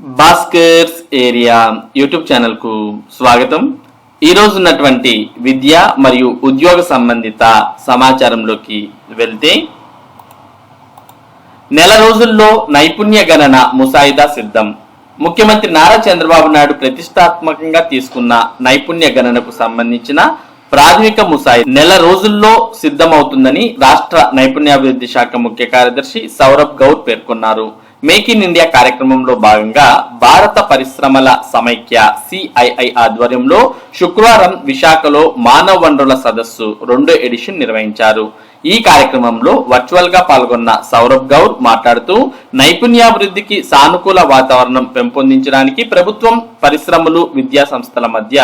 Bhaskar's area YouTube ఛానల్కు స్వాగతం. ఈ ఉన్నటువంటి విద్య మరియు ఉద్యోగ సంబంధిత సమాచారంలోకి వెళ్తే నెల రోజుల్లో నైపుణ్య గణన ముసాయిదా సిద్ధం. ముఖ్యమంత్రి నారా చంద్రబాబు నాయుడు ప్రతిష్టాత్మకంగా తీసుకున్న నైపుణ్య గణనకు సంబంధించిన ప్రాథమిక ముసాయి నెల రోజుల్లో సిద్ధమవుతుందని రాష్ట్ర నైపుణ్యాభివృద్ధి శాఖ ముఖ్య కార్యదర్శి సౌరభ్ గౌర్ పేర్కొన్నారు. మేక్ ఇన్ ఇండియా కార్యక్రమంలో భాగంగా భారత పరిశ్రమల సమైక్య సిఐఐ ఆధ్వర్యంలో శుక్రవారం విశాఖలో మానవ వనరుల సదస్సు రెండో ఎడిషన్ నిర్వహించారు. ఈ కార్యక్రమంలో వర్చువల్గా పాల్గొన్న సౌరభ్ గౌర్ మాట్లాడుతూ నైపుణ్యాభివృద్ధికి సానుకూల వాతావరణం పెంపొందించడానికి ప్రభుత్వం పరిశ్రమలు విద్యా సంస్థల మధ్య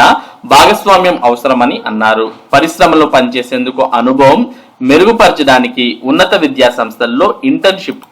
భాగస్వామ్యం అవసరమని అన్నారు. పరిశ్రమలో పనిచేసేందుకు అనుభవం మెరుగుపరచడానికి ఉన్నత విద్యా సంస్థల్లో ఇంటర్న్షిప్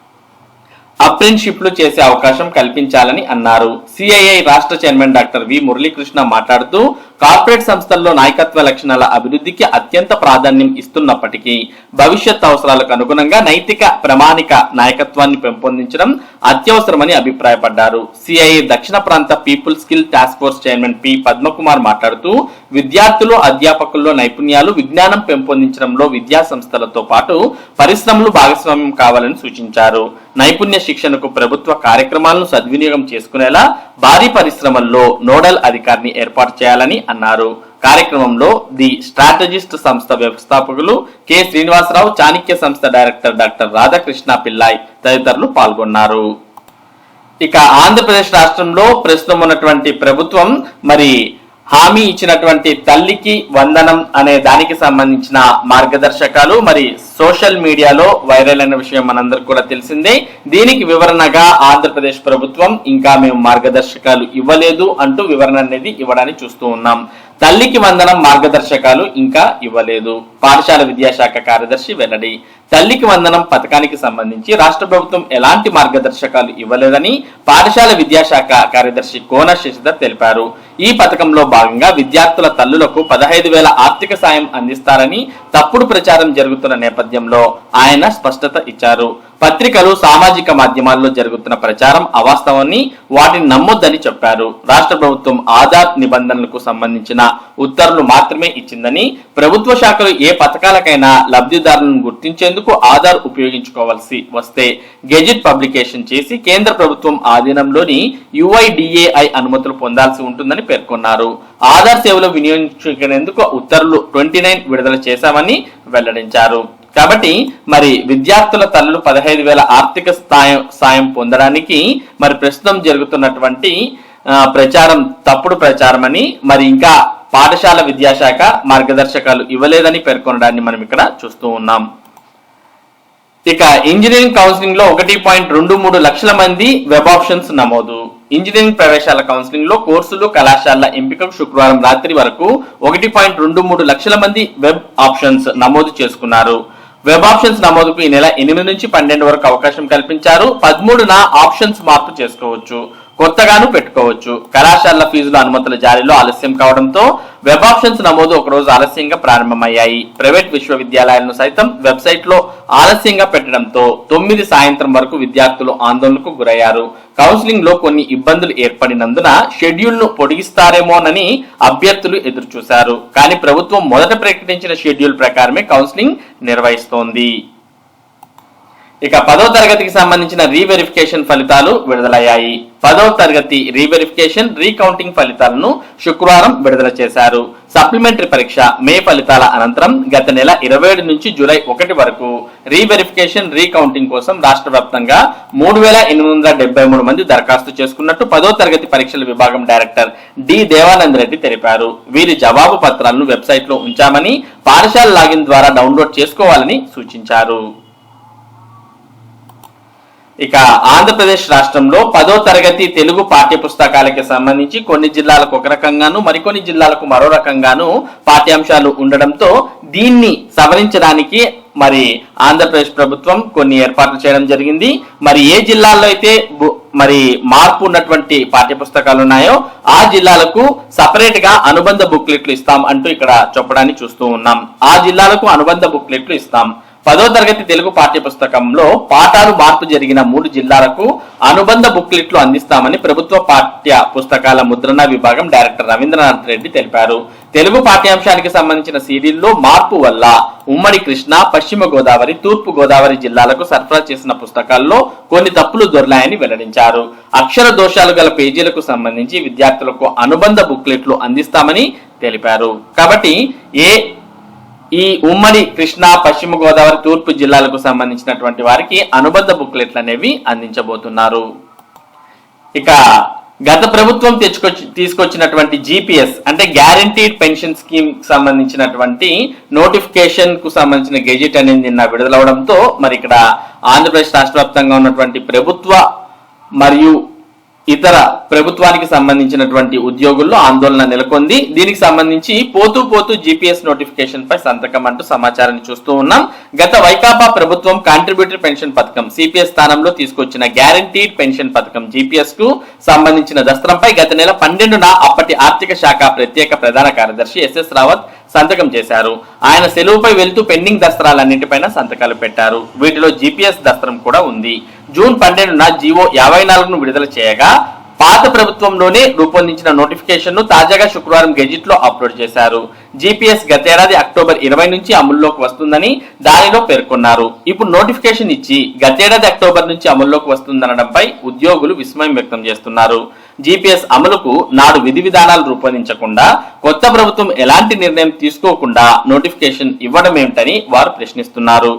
అప్రెంటిషిప్లు చేసే అవకాశం కల్పించాలని అన్నారు. సిఐఐ రాష్ట్ర చైర్మన్ డాక్టర్ వి మురళీకృష్ణ మాట్లాడుతూ కార్పొరేట్ సంస్థల్లో నాయకత్వ లక్షణాల అభివృద్ధికి అత్యంత ప్రాధాన్యం ఇస్తున్నప్పటికీ భవిష్యత్ అవసరాలకు అనుగుణంగా నైతిక ప్రామాణిక నాయకత్వాన్ని పెంపొందించడం అత్యవసరమని అభిప్రాయపడ్డారు. సిఐఏ దక్షిణ ప్రాంత people skill task force chairman P. Padmakumar మాట్లాడుతూ విద్యార్థులు అధ్యాపకుల్లో నైపుణ్యాలు విజ్ఞానం పెంపొందించడంలో విద్యా సంస్థలతో పాటు పరిశ్రమలు భాగస్వామ్యం కావాలని సూచించారు. నైపుణ్య శిక్షణకు ప్రభుత్వ కార్యక్రమాలను సద్వినియోగం చేసుకునేలా భారీ పరిశ్రమల్లో నోడల్ అధికారిని ఏర్పాటు చేయాలని అన్నారు. కార్యక్రమంలో ది స్ట్రాటజిస్ట్ సంస్థ వ్యవస్థాపకులు కె. శ్రీనివాసరావు చాణక్య సంస్థ డైరెక్టర్ డాక్టర్ రాధాకృష్ణ పిల్లాయ్ తదితరులు పాల్గొన్నారు. ఇక ఆంధ్రప్రదేశ్ రాష్ట్రంలో ప్రస్తుతం ఉన్నటువంటి ప్రభుత్వం మరి హామీ ఇచ్చినటువంటి తల్లికి వందనం అనే దానికి సంబంధించిన మార్గదర్శకాలు మరి సోషల్ మీడియాలో వైరల్ అయిన విషయం మనందరికి కూడా తెలిసిందే. దీనికి వివరణగా ఆంధ్రప్రదేశ్ ప్రభుత్వం ఇంకా మేము మార్గదర్శకాలు ఇవ్వలేదు అంటూ వివరణ అనేది ఇవ్వడానికి చూస్తూ ఉన్నాం. తల్లికి వందనం మార్గదర్శకాలు ఇంకా ఇవ్వలేదు. పాఠశాల విద్యాశాఖ కార్యదర్శి వెల్లడి తల్లికి వందనం పథకానికి సంబంధించి రాష్ట్ర ప్రభుత్వం ఎలాంటి మార్గదర్శకాలు ఇవ్వలేదని పాఠశాల విద్యాశాఖ కార్యదర్శి కోన శశిధర్ తెలిపారు. ఈ పథకంలో భాగంగా విద్యార్థుల తల్లులకు పదహైదు వేల ఆర్థిక సాయం అందిస్తారని తప్పుడు ప్రచారం జరుగుతున్న నేపథ్యంలో ఆయన స్పష్టత ఇచ్చారు. పత్రికలు సామాజిక మాధ్యమాల్లో జరుగుతున్న ప్రచారం అవాస్తవాన్ని వాటిని నమ్మొద్దని చెప్పారు. రాష్ట్ర ప్రభుత్వం ఆధార్ నిబంధనలకు సంబంధించిన ఉత్తర్వులు మాత్రమే ఇచ్చిందని ప్రభుత్వ శాఖలు ఏ పథకాలకైనా లబ్ధిదారులను గుర్తించేందుకు ఆధార్ ఉపయోగించుకోవాల్సి వస్తే గెజిట్ పబ్లికేషన్ చేసి కేంద్ర ప్రభుత్వం ఆధీనంలోని యుఐడిఏఐ అనుమతులు పొందాల్సి ఉంటుందని పేర్కొన్నారు. ఆధార్ సేవలు వినియోగించుకునేందుకు ఉత్తర్వులు ట్వంటీ నైన్ విడుదల చేశామని వెల్లడించారు. కాబట్టి మరి విద్యార్థుల తల్లులు పదహైదు వేల ఆర్థిక స్థాయి సాయం పొందడానికి మరి ప్రస్తుతం జరుగుతున్నటువంటి ప్రచారం తప్పుడు ప్రచారం అని మరి ఇంకా పాఠశాల విద్యాశాఖ మార్గదర్శకాలు ఇవ్వలేదని పేర్కొనడాన్ని మనం ఇక్కడ చూస్తూ ఉన్నాం. ఇక ఇంజనీరింగ్ కౌన్సిలింగ్లో ఒకటి పాయింట్ రెండు మూడు లక్షల మంది వెబ్ ఆప్షన్స్ నమోదు. ఇంజనీరింగ్ ప్రవేశాల కౌన్సిలింగ్లో కోర్సులు కళాశాలల ఎంపికకు శుక్రవారం రాత్రి వరకు ఒకటి పాయింట్ రెండు మూడు లక్షల మంది వెబ్ ఆప్షన్స్ నమోదు చేసుకున్నారు. వెబ్ ఆప్షన్స్ నమోదుకు ఈ నెల ఎనిమిది నుంచి పన్నెండు వరకు అవకాశం కల్పించారు. పదమూడున ఆప్షన్స్ మార్పు చేసుకోవచ్చు. కొత్తగాను పెట్టుకోవచ్చు. కళాశాలల ఫీజుల అనుమతుల జారీలో ఆలస్యం కావడంతో వెబ్ ఆప్షన్స్ నమోదు ఒక రోజు ఆలస్యంగా ప్రారంభమయ్యాయి. ప్రైవేట్ విశ్వవిద్యాలయాలను సైతం వెబ్సైట్లో ఆలస్యంగా పెట్టడంతో తొమ్మిది సాయంత్రం వరకు విద్యార్థులు ఆందోళనకు గురయ్యారు. కౌన్సిలింగ్లో కొన్ని ఇబ్బందులు ఏర్పడినందున షెడ్యూల్ను పొడిగిస్తారేమోనని అభ్యర్థులు ఎదురుచూశారు. కానీ ప్రభుత్వం మొదట ప్రకటించిన షెడ్యూల్ ప్రకారమే కౌన్సిలింగ్ నిర్వహిస్తోంది. ఇక పదో తరగతికి సంబంధించిన రీవెరిఫికేషన్ ఫలితాలు విడుదలయ్యాయి. పదో తరగతి రీవెరిఫికేషన్ రీకౌంటింగ్ ఫలితాలను శుక్రవారం విడుదల చేశారు. సప్లిమెంటరీ పరీక్ష మే ఫలితాల అనంతరం గత నెల ఇరవై ఏడు నుంచి జూలై ఒకటి వరకు. రీవెరిఫికేషన్ రీకౌంటింగ్ కోసం రాష్ట్ర వ్యాప్తంగా మూడు వేల ఎనిమిది వందల డెబ్బై మూడు మంది దరఖాస్తు చేసుకున్నట్టు పదో తరగతి పరీక్షల విభాగం డైరెక్టర్ డి. దేవానంద్ రెడ్డి తెలిపారు. వీరి జవాబు పత్రాలను వెబ్సైట్లో ఉంచామని పాఠశాల లాగిన్ ద్వారా డౌన్లోడ్ చేసుకోవాలని సూచించారు. ఇక ఆంధ్రప్రదేశ్ రాష్ట్రంలో పదో తరగతి తెలుగు పాఠ్య పుస్తకాలకి సంబంధించి కొన్ని జిల్లాలకు ఒక రకంగాను మరికొన్ని జిల్లాలకు మరో రకంగాను పాఠ్యాంశాలు ఉండడంతో దీన్ని సవరించడానికి మరి ఆంధ్రప్రదేశ్ ప్రభుత్వం కొన్ని ఏర్పాట్లు చేయడం జరిగింది. మరి ఏ జిల్లాల్లో అయితే బు- మరి మార్పు ఉన్నటువంటి పాఠ్య పుస్తకాలు ఉన్నాయో ఆ జిల్లాలకు సపరేట్గా అనుబంధ బుక్లెట్లు ఇస్తాం అంటూ ఇక్కడ చెప్పడాన్ని చూస్తూ ఉన్నాం. ఆ జిల్లాలకు అనుబంధ బుక్లెట్లు ఇస్తాం. పదో తరగతి తెలుగు పాఠ్య పుస్తకంలో పాఠాలు మార్పు జరిగిన మూడు జిల్లాలకు అనుబంధ బుక్లెట్లు అందిస్తామని ప్రభుత్వ పాఠ్య పుస్తకాల ముద్రణ విభాగం డైరెక్టర్ రవీంద్రనాథ్ రెడ్డి తెలిపారు. తెలుగు పాఠ్యాంశానికి సంబంధించిన సీడీల్లో మార్పు వల్ల ఉమ్మడి కృష్ణా పశ్చిమ గోదావరి తూర్పు గోదావరి జిల్లాలకు సరఫరా చేసిన పుస్తకాల్లో కొన్ని తప్పులు దొర్లాయని వెల్లడించారు. అక్షర దోషాలు గల పేజీలకు సంబంధించి విద్యార్థులకు అనుబంధ బుక్లెట్లు అందిస్తామని తెలిపారు. కాబట్టి ఏ ఈ ఉమ్మడి కృష్ణా పశ్చిమ గోదావరి తూర్పు జిల్లాలకు సంబంధించినటువంటి వారికి అనుబంధ బుక్లెట్లు అనేవి అందించబోతున్నారు. ఇక గత ప్రభుత్వం తెచ్చుకొచ్చి తీసుకొచ్చినటువంటి జీపీఎస్ అంటే గ్యారంటీడ్ పెన్షన్ స్కీమ్ సంబంధించినటువంటి నోటిఫికేషన్కు సంబంధించిన గెజెట్ అనేది నిన్న విడుదలవడంతో మరి ఇక్కడ ఆంధ్రప్రదేశ్ రాష్ట్ర వ్యాప్తంగా ఉన్నటువంటి ప్రభుత్వ మరియు ఇతర ప్రభుత్వానికి సంబంధించినటువంటి ఉద్యోగుల్లో ఆందోళన నెలకొంది. దీనికి సంబంధించి పోతూ పోతూ జీపీఎస్ నోటిఫికేషన్ పై సంతకం అంటూ సమాచారాన్ని చూస్తూ ఉన్నాం. గత వైకాపా ప్రభుత్వం కాంట్రిబ్యూటరీ పెన్షన్ పథకం సిపిఎస్ స్థానంలో తీసుకొచ్చిన గ్యారంటీడ్ పెన్షన్ పథకం జీపీఎస్కు సంబంధించిన దస్త్రంపై గత నెల పన్నెండున అప్పటి ఆర్థిక శాఖ ప్రత్యేక ప్రధాన కార్యదర్శి ఎస్ఎస్ రావత్ సంతకం చేశారు. ఆయన సెలవుపై వెళ్తూ పెండింగ్ దస్త్రాలన్నింటిపైన సంతకాలు పెట్టారు. వీటిలో జీపీఎస్ దస్త్రం కూడా ఉంది. జూన్ పన్నెండున జీవో యాభై నాలుగును విడుదల చేయగా పాత ప్రభుత్వంలోనే రూపొందించిన నోటిఫికేషన్ను తాజాగా శుక్రవారం గెజిట్లో అప్లోడ్ చేశారు. జీపీఎస్ గతేడాది అక్టోబర్ ఇరవై నుంచి అమల్లోకి వస్తుందని దానిలో పేర్కొన్నారు. ఇప్పుడు నోటిఫికేషన్ ఇచ్చి గతేడాది అక్టోబర్ నుంచి అమల్లోకి వస్తుందనడంపై ఉద్యోగులు విస్మయం వ్యక్తం చేస్తున్నారు. జీపీఎస్ అమలుకు నాడు విధి విధానాలు రూపొందించకుండా కొత్త ప్రభుత్వం ఎలాంటి నిర్ణయం తీసుకోకుండా నోటిఫికేషన్ ఇవ్వడం ఏమిటని వారు ప్రశ్నిస్తున్నారు.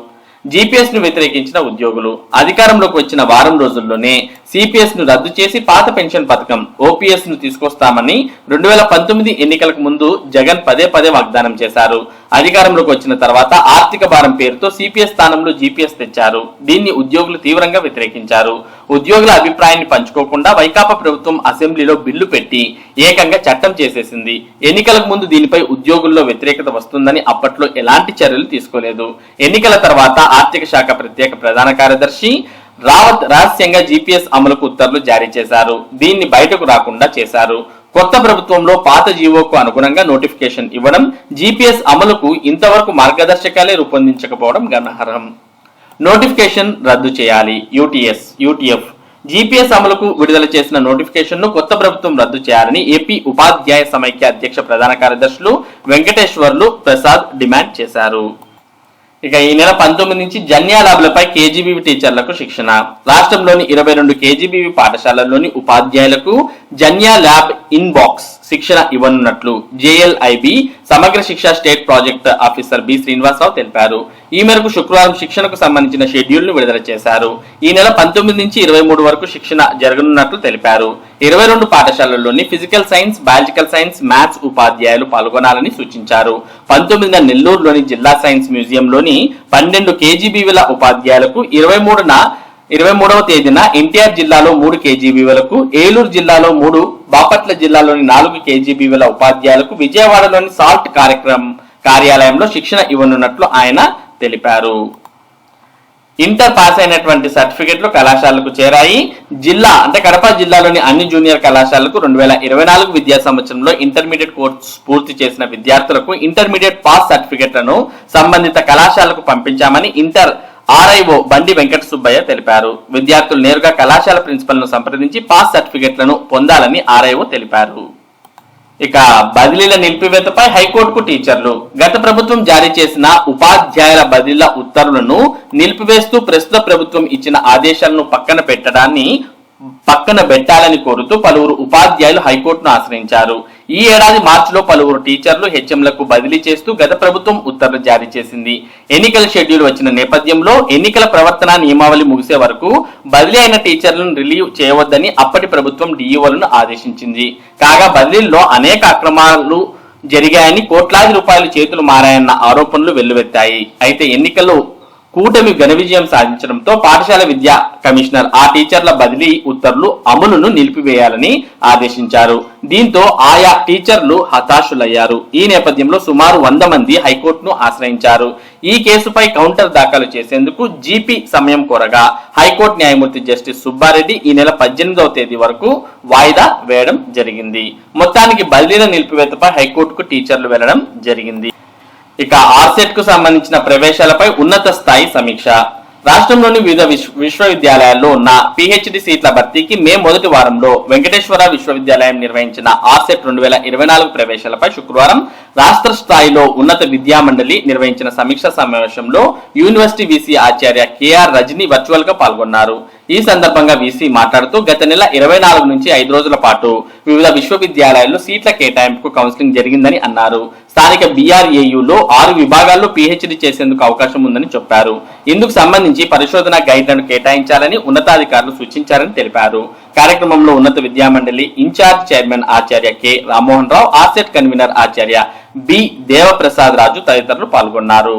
జీపీఎస్ను వ్యతిరేకించిన ఉద్యోగులు. అధికారంలోకి వచ్చిన వారం రోజుల్లోనే సిపిఎస్ను రద్దు చేసి పాత పెన్షన్ పథకం ఓపీఎస్ను తీసుకొస్తామని రెండు వేల పంతొమ్మిది ఎన్నికలకు ముందు జగన్ పదే పదే వాగ్దానం చేశారు. అధికారంలోకి వచ్చిన తర్వాత ఆర్థిక భారం పేరుతో సిపిఎస్ స్థానంలో జీపీఎస్ తెచ్చారు. దీన్ని ఉద్యోగులు తీవ్రంగా వ్యతిరేకించారు. ఉద్యోగుల అభిప్రాయాన్ని పంచుకోకుండా వైకాపా ప్రభుత్వం అసెంబ్లీలో బిల్లు పెట్టి ఏకంగా చట్టం చేసేసింది. ఎన్నికలకు ముందు దీనిపై ఉద్యోగుల్లో వ్యతిరేకత వస్తుందని అప్పట్లో ఎలాంటి చర్యలు తీసుకోలేదు. ఎన్నికల తర్వాత ఆర్థిక శాఖ ప్రత్యేక ప్రధాన కార్యదర్శి రావత్ రహస్యంగా జీపీఎస్ అమలుకు ఉత్తర్వులు జారీ చేశారు. దీన్ని బయటకు రాకుండా చేశారు. కొత్త ప్రభుత్వంలో పాత జీవోకు అనుగుణంగా నోటిఫికేషన్ ఇవ్వడం జీపీఎస్ అమలుకు ఇంతవరకు మార్గదర్శకాలే రూపొందించకపోవడం గమనార్హం. నోటిఫికేషన్ రద్దు చేయాలి. UTS UTF. జీపీఎస్ అమలుకు విడుదల చేసిన నోటిఫికేషన్ను కొత్త ప్రభుత్వం రద్దు చేయాలని ఏపీ ఉపాధ్యాయ సమైక్య అధ్యక్ష ప్రధాన కార్యదర్శులు వెంకటేశ్వర్లు ప్రసాద్ డిమాండ్ చేశారు. ఇక ఈ నెల పంతొమ్మిది నుంచి జన్యాలాభులపై కేజీబీవి టీచర్లకు శిక్షణ. రాష్ట్రంలోని ఇరవై రెండు కేజీబీవీ పాఠశాలల్లోని ఉపాధ్యాయులకు జన్యా ల్యాబ్ ఇన్బాక్స్. శిక్షణ ఇవ్వనున్నట్లు JLIB Samagra Shiksha state project officer B Srinivasarao తెలిపారు. ఈ మేరకు శుక్రవారం శిక్షణకు సంబంధించిన షెడ్యూల్ను విడుదల చేశారు. ఈ నెల పంతొమ్మిది నుంచి ఇరవై మూడు వరకు శిక్షణ జరగనున్నట్లు తెలిపారు. ఇరవై రెండు పాఠశాలల్లోని physical science biological science maths ఉపాధ్యాయులు పాల్గొనాలని సూచించారు. పంతొమ్మిదిన నెల్లూరులోని జిల్లా సైన్స్ మ్యూజియంలోని పన్నెండు కేజీబీవీల ఉపాధ్యాయులకు ఇరవై మూడున ఇరవై మూడవ తేదీన ఎన్టీఆర్ జిల్లాలో మూడు కేజీబీవలకు ఏలూరు జిల్లాలో మూడు బాపట్ల జిల్లాలోని నాలుగు కేజీబీవల ఉపాధ్యాయులకు విజయవాడలోని సాల్ట్ కార్యక్రమం కార్యాలయంలో శిక్షణ ఇవ్వనున్నట్లు ఆయన తెలిపారు. ఇంటర్ పాస్ అయినటువంటి సర్టిఫికెట్లు కళాశాలకు చేరాయి. జిల్లా అంటే కడప జిల్లాలోని అన్ని జూనియర్ కళాశాలకు రెండు వేల ఇరవై నాలుగు విద్యా సంవత్సరంలో ఇంటర్మీడియట్ కోర్సు పూర్తి చేసిన విద్యార్థులకు ఇంటర్మీడియట్ పాస్ సర్టిఫికెట్లను సంబంధిత కళాశాలకు పంపించామని ఇంటర్ ఆర్ఐఓ బండి వెంకట సుబ్బయ్య తెలిపారు. విద్యార్థులు నేరుగా కళాశాల ప్రిన్సిపల్ను సంప్రదించి పాస్ సర్టిఫికెట్లను పొందాలని ఆర్ఐఓ తెలిపారు. ఇక బదిలీల నిలిపివేతపై హైకోర్టుకు టీచర్లు. గత ప్రభుత్వం జారీ చేసిన ఉపాధ్యాయుల బదిలీల ఉత్తర్వులను నిలిపివేస్తూ ప్రస్తుత ప్రభుత్వం ఇచ్చిన ఆదేశాలను పక్కన పెట్టడాన్ని పక్కన పెట్టాలని కోరుతూ పలువురు ఉపాధ్యాయులు హైకోర్టును ఆశ్రయించారు. ఈ ఏడాది మార్చిలో పలువురు టీచర్లు హెచ్ఎంలకు బదిలీ చేస్తూ గత ప్రభుత్వం ఉత్తర్వులు జారీ చేసింది. ఎన్నికల షెడ్యూల్ వచ్చిన నేపథ్యంలో ఎన్నికల ప్రవర్తన నియమావళి ముగిసే వరకు బదిలీ అయిన టీచర్లను రిలీవ్ చేయవద్దని అప్పటి ప్రభుత్వం డీఈఓలను ఆదేశించింది. కాగా బదిలీల్లో అనేక అక్రమాలు జరిగాయని కోట్లాది రూపాయలు చేతులు మారాయన్న ఆరోపణలు వెల్లువెత్తాయి. అయితే ఎన్నికల్లో కూటమి ఘన విజయం సాధించడంతో పాఠశాల విద్యా కమిషనర్ ఆ టీచర్ల బదిలీ ఉత్తర్వులు అమలును నిలిపివేయాలని ఆదేశించారు. దీంతో ఆయా టీచర్లు హతాశులయ్యారు. ఈ నేపథ్యంలో సుమారు వంద మంది హైకోర్టును ఆశ్రయించారు. ఈ కేసుపై కౌంటర్ దాఖలు చేసేందుకు జీపీ సమయం కోరగా హైకోర్టు న్యాయమూర్తి జస్టిస్ సుబ్బారెడ్డి ఈ నెల పద్దెనిమిదవ తేదీ వరకు వాయిదా వేయడం జరిగింది. మొత్తానికి బదిలీల నిలిపివేతపై హైకోర్టుకు టీచర్లు వెళ్ళడం జరిగింది. ఇక ఆర్సెట్కు సంబంధించిన ప్రవేశాలపై ఉన్నత స్థాయి సమీక్ష. రాష్ట్రంలోని వివిధ విశ్వ విశ్వవిద్యాలయాల్లో ఉన్న పిహెచ్డి సీట్ల భర్తీకి మే మొదటి వారంలో వెంకటేశ్వర విశ్వవిద్యాలయం నిర్వహించిన ఆర్సెట్ రెండు వేల ఇరవై నాలుగు ప్రవేశాలపై శుక్రవారం రాష్ట్ర స్థాయిలో ఉన్నత విద్యా మండలి నిర్వహించిన సమీక్ష సమావేశంలో యూనివర్సిటీ వీసీ ఆచార్య కేఆర్ రజని వర్చువల్గా పాల్గొన్నారు. ఈ సందర్భంగా వీసీ మాట్లాడుతూ గత నెల ఇరవై నాలుగు నుంచి ఐదు రోజుల పాటు వివిధ విశ్వవిద్యాలయాల్లో సీట్ల కేటాయింపుకు కౌన్సిలింగ్ జరిగిందని అన్నారు. స్థానిక బీఆర్ఏయులో ఆరు విభాగాల్లో పీహెచ్డీ చేసేందుకు అవకాశం ఉందని చెప్పారు. ఇందుకు సంబంధించి పరిశోధన గైడ్లను కేటాయించాలని ఉన్నతాధికారులు సూచించారని తెలిపారు. కార్యక్రమంలో ఉన్నత విద్యామండలి ఇన్ఛార్జ్ చైర్మన్ ఆచార్య K. Rammohan Rao RCET convener ఆచార్య బి. దేవప్రసాద్ రాజు తదితరులు పాల్గొన్నారు.